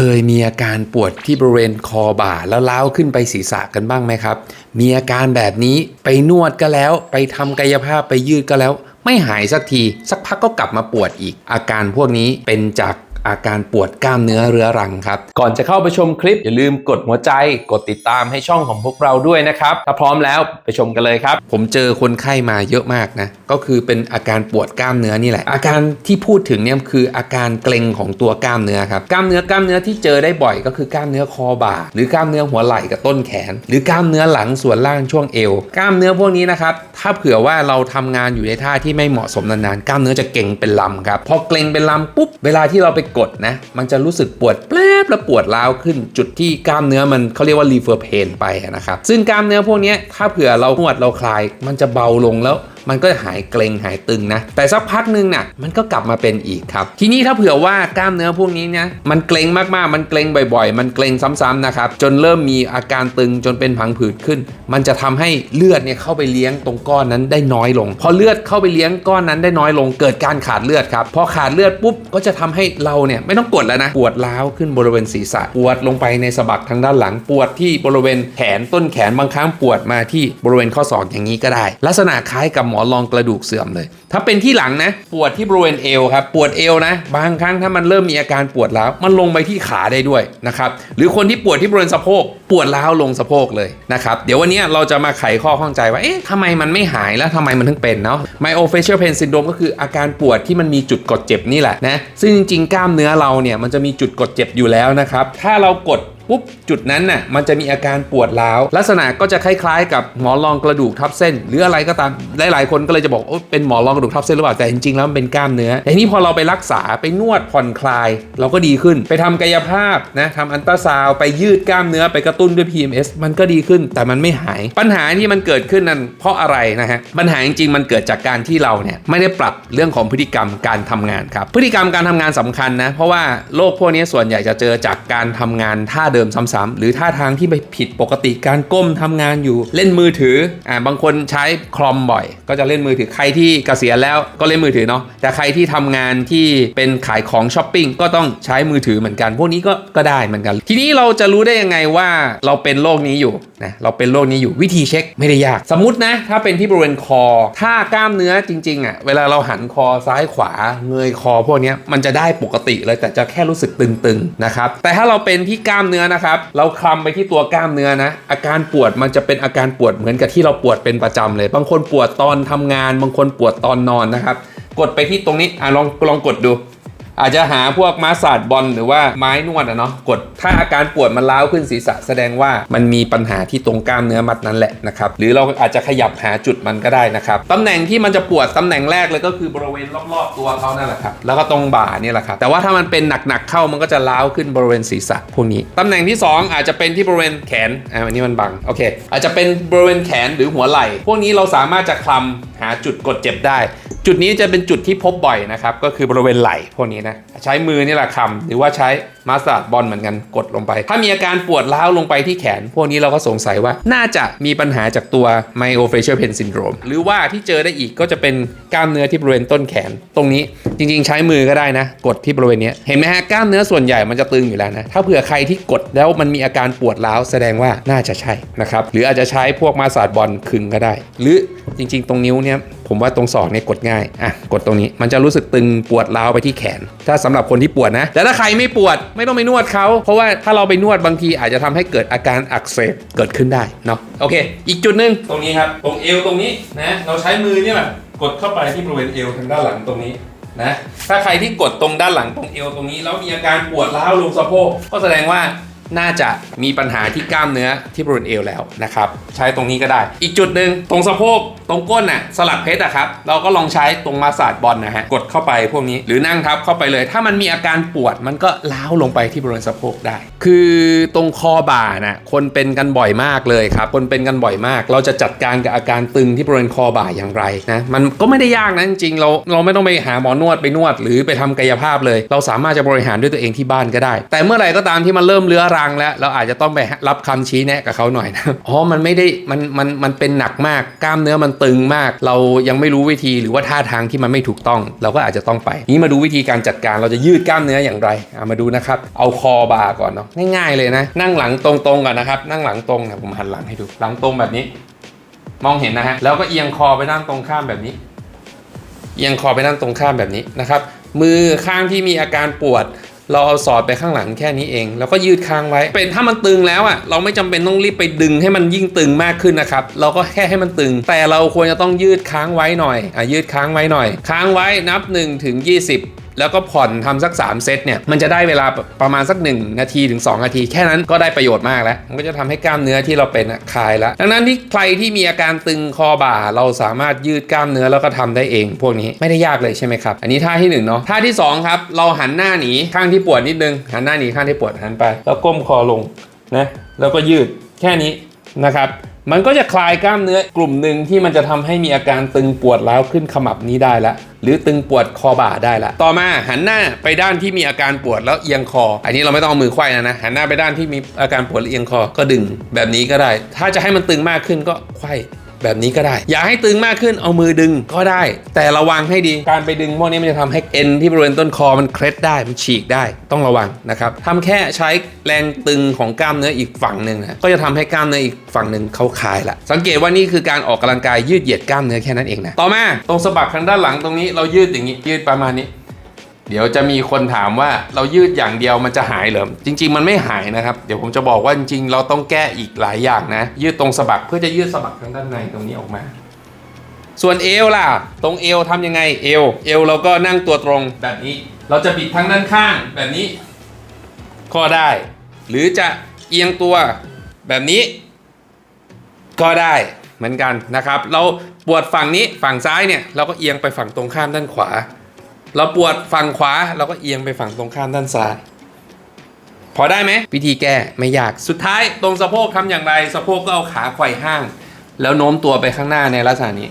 เคยมีอาการปวดที่บริเวณคอบ่าแล้วล้าวขึ้นไปศีรษะกันบ้างไหมครับ มีอาการแบบนี้ไปนวดก็แล้ว ไปทำกายภาพไปยืดก็แล้ว ไม่หายสักที สักพักก็กลับมาปวดอีก อาการพวกนี้เป็นจาก อาการปวดกล้ามเนื้อเรื้อรังครับ ก่อนจะเข้าไปชมคลิป อย่าลืมกดหัวใจ กดติดตามให้ช่องของพวกเราด้วยนะครับ ถ้าพร้อมแล้วไปชมกันเลยครับ ผมเจอคนไข้มาเยอะมากนะ ก็คือเป็นอาการปวดกล้ามเนื้อนี่แหละ อาการที่พูดถึงเนี่ยคืออาการเกร็งของตัวกล้ามเนื้อครับ กล้ามเนื้อกล้ามเนื้อที่เจอได้บ่อย ก็คือกล้ามเนื้อคอบ่า หรือกล้ามเนื้อหัวไหล่กับต้นแขน หรือกล้ามเนื้อหลังส่วนล่างช่วงเอว กล้ามเนื้อพวกนี้นะครับ ถ้าเผื่อว่าเราทำงานอยู่ในท่าที่ไม่เหมาะสมนานๆ กล้ามเนื้อจะเก่งเป็นลำครับ พอเกร็งเป็นลำปุ๊บ เวลาที่เราไปกดนะ มันจะรู้สึกปวดแปลบและปวดร้าวขึ้นจุดที่กล้ามเนื้อมันเขาเรียกว่ารีเฟอร์เพนไปนะครับ ซึ่งกล้ามเนื้อพวกนี้ถ้าเผื่อเรานวดเราคลาย มันจะเบาลงแล้ว มันก็หายเกร็งหายตึงนะ แต่สักพักหนึงน่ะมันก็กลับมาเป็นอีกครับ ทีนี้ถ้าเผื่อว่ากล้ามเนื้อพวกนี้เนี่ยมันเกร็งมากๆ มันเกร็งบ่อยๆ มันเกร็งซ้ำๆนะครับจนเริ่มมีอาการตึงจนเป็นผังผืดขึ้น มันจะทำให้เลือดเนี่ยเข้าไปเลี้ยงตรงก้อนนั้นได้น้อยลง พอเลือดเข้าไปเลี้ยงก้อนนั้นได้น้อยลง เกิดการขาดเลือดครับพอขาดเลือดปุ๊บก็จะทำให้เราเนี่ยไม่ต้องกดแล้วนะปวดร้าวขึ้นบริเวณศีรษะปวดลงไปในสะบักทางด้านหลังปวดที่บริเวณแขนต้นแขนบางครั้งปวดมาที่บริเวณข้อศอกอย่างนี้ก็ได้ ลักษณะคล้ายกับหมอรองกระดูกเสื่อมเลย ถ้าเป็นที่หลังนะ ปวดที่บริเวณเอวครับ ปวดเอวนะ บางครั้งถ้ามันเริ่มมีอาการปวดร้าวมันลงไปที่ขาได้ด้วยนะครับหรือคนที่ปวดที่บริเวณสะโพกปวดร้าวลงสะโพกเลยนะครับเดี๋ยววันนี้เราจะมาไขข้อข้องใจว่าเอ๊ะทำไมมันไม่หายแล้วทำไมมันถึงเป็นเนาะ myofascial pain syndrome ก็คืออาการปวดที่มันมีจุดกดเจ็บนี่แหละนะซึ่งจริงๆกล้ามเนื้อเราเนี่ยมันจะมีจุดกดเจ็บอยู่แล้วนะครับถ้าเรากด ปุ๊บจุดนั้นน่ะมันจะมีอาการปวดร้าวลักษณะก็จะคล้ายๆ กับหมอนรองกระดูกทับเส้น หรืออะไรก็ตามหลายๆคนก็เลยจะบอกโอ้เป็นหมอนรองกระดูกทับเส้นหรือเปล่าแต่จริงๆแล้วมันเป็นกล้ามเนื้อแต่ทีนี้พอเราไปรักษาไปนวดผ่อนคลาย เราก็ดีขึ้น ไปทำกายภาพนะทำอันตราซาวไปยืดกล้ามเนื้อไปกระตุ้นด้วย PMS มันก็ดีขึ้น แต่มันไม่หาย ปัญหาที่มันเกิดขึ้นนั้นเพราะอะไรนะฮะปัญหาจริงๆมันเกิดจากการที่เราเนี่ยไม่ได้ปรับเรื่องของพฤติกรรมการทำงานครับพฤติกรรมการทำงานสำคัญนะเพราะว่าโรคพวกนี้ส่วนใหญ่จะเจอจากการทำงานท่าเดิมซ้ำๆหรือท่าทางที่ไปผิดปกติการก้มทำงานอยู่เล่นมือถืออ่าบางคนใช้คลอมบ่อย ก็จะเล่นมือถือใครที่เกษียณแล้วก็เล่นมือถือเนาะแต่ใครที่ทำงานที่เป็นขายของช้อปปิ้งก็ต้องใช้มือถือเหมือนกัน พวกนี้ก็ก็ได้เหมือนกัน ทีนี้เราจะรู้ได้ยังไงว่าเราเป็นโรคนี้อยู่นะเราเป็นโรคนี้อยู่วิธีเช็คไม่ได้ยาก สมมตินะถ้าเป็นที่บริเวณคอ ถ้ากล้ามเนื้อจริงๆอะเวลาเราหันคอซ้ายขวาเงยคอพวกนี้มันจะได้ปกติเลยแต่จะแค่รู้สึกตึงๆนะครับแต่ถ้าเราเป็นที่กล้ามเนื้อนะครับ เราคลำไปที่ตัวกล้ามเนื้อนะ อาการปวดมันจะเป็นอาการปวดเหมือนกับที่เราปวดเป็นประจำเลย บางคนปวดตอนทำงาน บางคนปวดตอนนอนนะครับ กดไปที่ตรงนี้อะลองลองกดดู อาจจะหาพวกมาสซาดบอลหรือว่าไม้นวดอะเนาะกดถ้าอาการปวดมันล้าวขึ้นศีรษะแสดงว่ามันมีปัญหาที่ตรงกล้ามเนื้อมัดนั้นแหละนะครับหรือเราอาจจะขยับหาจุดมันก็ได้นะครับตำแหน่งที่มันจะปวดตำแหน่งแรกเลยก็คือบริเวณรอบๆตัวเขานั่นแหละครับแล้วก็ตรงบ่าเนี่ยแหละครับแต่ว่าถ้ามันเป็นหนักๆเข้ามันก็จะล้าวขึ้นบริเวณศีรษะพวกนี้ตำแหน่งที่ 2 อาจจะเป็นที่บริเวณแขนอ่าอันนี้มันบังโอเค อาจจะเป็นบริเวณแขนหรือหัวไหล่ พวกนี้เราสามารถจะคลำหาจุดกดเจ็บได้ จุดนี้จะเป็นจุดที่พบบ่อยนะครับ ก็คือบริเวณไหล่พวกนี้นะ ใช้มือนี่แหละคำหรือว่าใช้ มาสซาดบอลเหมือนกันกดลงไป ถ้ามีอาการปวดร้าวลงไปที่แขน พวกนี้เราก็สงสัยว่าน่าจะมีปัญหาจากตัว myofascial pain syndrome หรือว่าที่เจอได้อีกก็จะเป็นกล้ามเนื้อที่บริเวณต้นแขน ตรงนี้จริง ๆ ใช้มือก็ได้นะ กดที่บริเวณนี้เห็นไหมฮะกล้ามเนื้อส่วนใหญ่มันจะตึงอยู่แล้วนะถ้าเผื่อใครที่กดแล้วมันมีอาการปวดร้าวแสดงว่าน่าจะใช่นะครับหรืออาจจะใช้พวกมาสซาดบอลขึงก็ได้ หรือจริง ๆ ตรงนิ้วเนี่ยผมว่าตรงศอกเนี่ยกดง่าย อะ กดตรงนี้ มันจะรู้สึกตึงปวดร้าวไปที่แขน ถ้าสำหรับคนที่ปวดนะ แต่ถ้าใครไม่ปวดไม่ต้องไปนวดเขา เพราะว่าถ้าเราไปนวดบางทีอาจจะทำให้เกิดอาการอักเสบเกิดขึ้นได้เนาะโอเค อีกจุดหนึ่งตรงนี้ครับ ตรงเอวตรงนี้นะเราใช้มือเนี่ยแหละกดเข้าไปที่บริเวณเอวทางด้านหลังตรงนี้นะถ้าใครที่กดตรงด้านหลังตรงเอวตรงนี้แล้วมีอาการปวดร้าวลงสะโพกก็แสดงว่าน่าจะมีปัญหาที่กล้ามเนื้อที่บริเวณเอวแล้วนะครับ ใช้ตรงนี้ก็ได้ อีกจุดหนึ่งตรงสะโพก ตรงก้นน่ะสลักเพชรอะครับเราก็ลองใช้ตรงมาสาดบอลนะฮะกดเข้าไปพวกนี้หรือนั่งทับเข้าไปเลย ถ้ามันมีอาการปวดมันก็ล้าวลงไปที่บริเวณสะโพกได้ คือตรงคอบ่าน่ะคนเป็นกันบ่อยมากเลยครับคนเป็นกันบ่อยมาก เราจะจัดการกับอาการตึงที่บริเวณคอบ่าอย่างไรนะมันก็ไม่ได้ยากนะจริงเราเราไม่ต้องไปหาหมอนวดไปนวด หรือไปทำกายภาพเลย เราสามารถจะบริหารด้วยตัวเองที่บ้านก็ได้ แต่เมื่อไหร่ก็ตามที่มันเริ่มเลื้อรังแล้ว เราอาจจะต้องไปรับคำชี้แนะกับเขาหน่อยนะอ๋อมันไม่ได้มันมันมันเป็นหนักมากกล้ามเนื้อมันตึงมาก เรายังไม่รู้วิธีหรือว่าท่าทางที่มันไม่ถูกต้อง เราก็อาจจะต้องไป นี้มาดูวิธีการจัดการเราจะยืดกล้ามเนื้ออย่างไรามาดูนะครับเอาคอบาก่อนเนาะง่ายๆเลยนะ นั่งหลังตรงๆก่อนนะครับ นั่งหลังตรงนะผมหันหลังให้ดูหลังตรงแบบนี้ มองเห็นนะฮะแล้วก็เอียงคอไปด้านตรงข้ามแบบนี้ เอียงคอไปด้านตรงข้ามแบบนี้นะครับมือข้างที่มีอาการปวด เราเอาสอดไปข้างหลังแค่นี้เอง แล้วก็ยืดค้างไว้ เป็นถ้ามันตึงแล้วอะเราไม่จำเป็นต้องรีบไปดึงให้มันยิ่งตึงมากขึ้นนะครับเราก็แค่ให้มันตึง แต่เราควรจะต้องยืดค้างไว้หน่อยอะยืดค้างไว้หน่อย ค้างไว้นับ1ถึง20 แล้วก็ผ่อนทำสัก 3 เซตเนี่ย มันจะได้เวลาประมาณสัก 1 นาทีถึง 2 นาที แค่นั้นก็ได้ประโยชน์มากแล้ว มันก็จะทำให้กล้ามเนื้อที่เราเป็นคลายแล้ว ดังนั้นที่ใครที่มีอาการตึงคอบ่า เราสามารถยืดกล้ามเนื้อแล้วก็ทำได้เอง พวกนี้ไม่ได้ยากเลยใช่ไหมครับ อันนี้ท่าที่หนึ่งเนาะ ท่าที่สองครับ เราหันหน้าหนีข้างที่ปวดนิดนึง หันหน้าหนีข้างที่ปวดหันไป แล้วก้มคอลงนะ แล้วก็ยืดแค่นี้นะครับ มันก็จะคลายกล้ามเนื้อกลุ่มหนึ่งที่มันจะทำให้มีอาการตึงปวดร้าวขึ้นขมับนี้ได้ละหรือตึงปวดคอบ่าได้ละต่อมาหันหน้าไปด้านที่มีอาการปวดแล้วเอียงคอ อันนี้เราไม่ต้องเอามือไขว้นะนะหันหน้าไปด้านที่มีอาการปวดแล้วเอียงคอก็ดึงแบบนี้ก็ได้ ถ้าจะให้มันตึงมากขึ้นก็ไขว้ แบบนี้ก็ได้ อยากให้ตึงมากขึ้นเอามือดึงก็ได้ แต่ระวังให้ดีการไปดึงพวกนี้มันจะทำให้เอ็นที่บริเวณต้นคอมันเคล็ดได้มันฉีกได้ต้องระวังนะครับทำแค่ใช้แรงตึงของกล้ามเนื้ออีกฝั่งหนึ่งนะก็จะทำให้กล้ามเนื้ออีกฝั่งหนึ่งเขาคลายละสังเกตว่านี่คือการออกกำลังกายยืดเหยียดกล้ามเนื้อแค่นั้นเองนะต่อมาตรงสะบักทางด้านหลังตรงนี้เรายืดอย่างนี้ยืดประมาณนี้ เดี๋ยวจะมีคนถามว่าเรายืดอย่างเดียวมันจะหายเหรอ จริง ๆ มันไม่หายนะครับ เดี๋ยวผมจะบอกว่าจริงๆ เราต้องแก้อีกหลายอย่างนะ ยืดตรงสะบักเพื่อจะยืดสะบักทางด้านในตรงนี้ออกมา ส่วนเอวล่ะ ตรงเอวทำยังไงเอว เอวเราก็นั่งตัวตรงแบบนี้ เราจะบิดทั้งด้านข้างแบบนี้ ก็ได้ หรือจะเอียงตัวแบบนี้ ก็ได้เหมือนกันนะครับ เราปวดฝั่งนี้ฝั่งซ้ายเนี่ยเราก็เอียงไปฝั่งตรงข้ามด้านขวา เราปวดฝั่งขวาเราก็เอียงไปฝั่งตรงข้ามด้านซ้าย พอได้ไหมวิธีแก้ไม่ยากสุดท้ายตรงสะโพกทำอย่างไร สะโพกก็เอาขาไขว่ห้าง แล้วโน้มตัวไปข้างหน้าในลักษณะนี้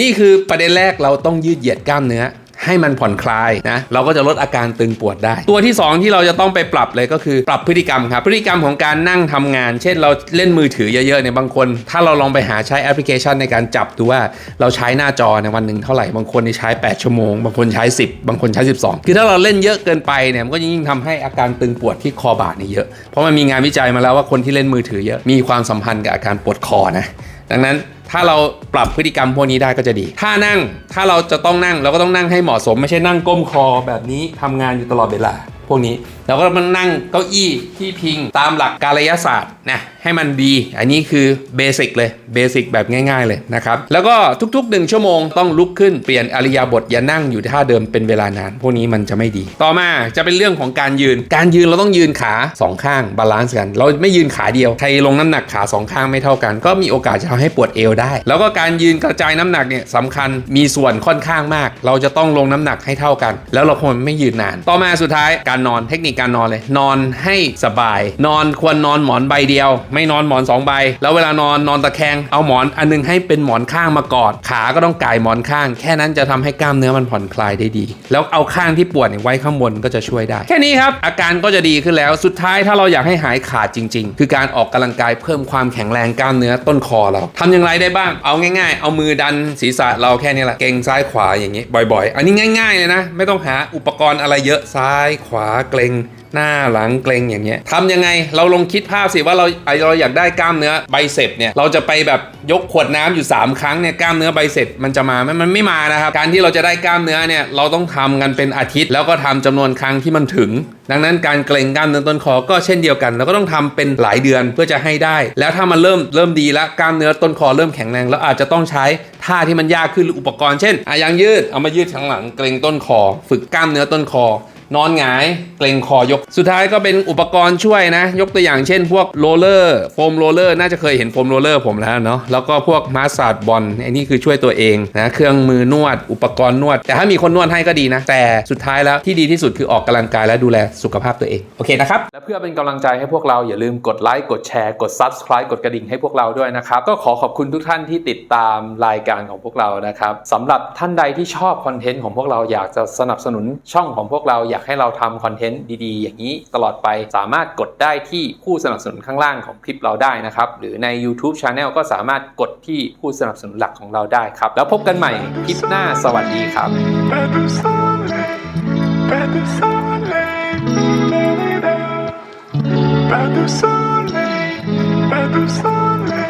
นี่คือประเด็นแรกเราต้องยืดเหยียดกล้ามเนื้อ ให้มันผ่อนคลายนะเราก็จะลดอาการตึงปวดได้ ตัวที่ 2 ที่เราจะต้องไปปรับเลยก็คือปรับพฤติกรรมครับพฤติกรรมของการนั่งทำงาน เช่นเราเล่นมือถือเยอะๆเนี่ยบางคน ถ้าเราลองไปหาใช้แอปพลิเคชันในการจับดูว่าเราใช้หน้าจอในวันหนึ่งเท่าไหร่บางคนใช้ 8 ชั่วโมง บางคนใช้ 10 บางคนใช้ 12 คือถ้าเราเล่นเยอะเกินไปเนี่ยมันก็ยิ่งทำให้อาการตึงปวดที่คอบ่านี่เยอะ เพราะมันมีงานวิจัยมาแล้วว่าคนที่เล่นมือถือเยอะมีความสัมพันธ์กับอาการปวดคอนะดังนั้น ถ้าเราปรับพฤติกรรมพวกนี้ได้ก็จะดี ถ้านั่ง ถ้าเราจะต้องนั่งเราก็ต้องนั่งให้เหมาะสม ไม่ใช่นั่งก้มคอแบบนี้ทำงานอยู่ตลอดเวลา พวกนี้เราก็มานั่งเก้าอี้ที่พิงตามหลักกายศาสตร์นะให้มันดี อันนี้คือเบสิกเลยเบสิกแบบง่าย ๆเลยนะครับแล้วก็ทุกๆ 1 ชั่วโมงต้องลุกขึ้นเปลี่ยนอริยาบทอย่านั่งอยู่ท่าเดิมเป็นเวลานาน พวกนี้มันจะไม่ดี ต่อมาจะเป็นเรื่องของการยืน การยืนเราต้องยืนขาสองข้างบาลานซ์กัน เราไม่ยืนขาเดียวใครลงน้ำหนักขาสองข้างไม่เท่ากัน ก็มีโอกาสจะทำให้ปวดเอวได้ แล้วก็การยืนกระจายน้ำหนักเนี่ยสำคัญมีส่วนค่อนข้างมาก เราจะต้องลงน้ำหนักให้เท่ากัน แล้วเราควรไม่ยืนนาน ต่อมาสุดท้ายการนอนเทคนิคการนอนเลย นอนให้สบาย นอนควรนอนหมอนใบเดียว ไม่นอนหมอนสองใบ แล้วเวลานอนนอนตะแคงเอาหมอนอันนึงให้เป็นหมอนข้างมากอด ขาก็ต้องก่ายหมอนข้าง แค่นั้นจะทำให้กล้ามเนื้อมันผ่อนคลายได้ดี แล้วเอาข้างที่ปวดเนี่ยไว้ข้างบนก็จะช่วยได้ แค่นี้ครับ อาการก็จะดีขึ้นแล้วสุดท้ายถ้าเราอยากให้หายขาดจริง ๆ คือการออกกำลังกายเพิ่มความแข็งแรงกล้ามเนื้อต้นคอเราทำอย่างไรได้บ้างเอาง่าย ๆ เอามือดันศีรษะเราแค่นี้แหละเก่งซ้ายขวาอย่างนี้ บ่อย ๆ อันนี้ง่าย ๆ เลยนะ ไม่ต้องหาอุปกรณ์อะไรเยอะซ้ายขวาาเกรงหน้าหลังเกรงอย่างเงี้ยทำยังไงเราลองคิดภาพสิว่าเราไอเราอยากได้กล้ามเนื้อไบเซปเนี่ยเราจะไปแบบยกขวดน้ำอยู่ 3 ครั้งเนี่ยกล้ามเนื้อไบเซปมันจะมาไหมมันไม่มานะครับ การที่เราจะได้กล้ามเนื้อเนี่ยเราต้องทำกันเป็นอาทิตย์ แล้วก็ทำจำนวนครั้งที่มันถึง ดังนั้นการเกรงกล้ามเนื้อต้นคอก็เช่นเดียวกันเราก็ต้องทำเป็นหลายเดือนเพื่อจะให้ได้ แล้วถ้ามันเริ่มเริ่มดีแล้วกล้ามเนื้อต้นคอเริ่มแข็งแรงแล้วอาจจะต้องใช้ท่าที่มันยากขึ้นหรืออุปกรณ์เช่นอะยางยืดเอามายืดข้างหลังเกรงต้นคอ ฝึกกล้ามเนื้อต้นคอ นอนหงายเกรงคอยก สุดท้ายก็เป็นอุปกรณ์ช่วยนะ ยกตัวอย่างเช่น พวกโรลเลอร์โฟมโรลเลอร์ น่าจะเคยเห็นโฟมโรลเลอร์ผมแล้วเนาะแล้วก็พวกมาสซาดบอลไอันนี้คือช่วยตัวเองนะเครื่องมือนวด อุปกรณ์นวด แต่ถ้ามีคนนวดให้ก็ดีนะ แต่สุดท้ายแล้วที่ดีที่สุดคือออกกำลังกายและดูแลสุขภาพตัวเองโอเคนะครับและเพื่อเป็นกำลังใจให้พวกเราอย่าลืมกดไลค์กดแชร์กด subscribe กดกระดิ่งให้พวกเราด้วยนะครับก็ขอขอบคุณทุกท่านที่ติดตามรายการของพวกเรานะครับสำหรับท่านใดที่ชอบคอนเทนต์ของพวกเราอยากจะสนับสนุนช่องของพวกเราอยอยากให้เราทำคอนเทนต์ดีๆ อย่างนี้ตลอดไปสามารถกดได้ที่ผู้สนับสนุนข้างล่างของคลิปเราได้นะครับหรือใน YouTube Channel ก็สามารถกดที่ผู้สนับสนุนหลักของเราได้ครับ แล้วพบกันใหม่คลิปหน้าสวัสดีครับ Better soleil, better soleil, better soleil, better soleil.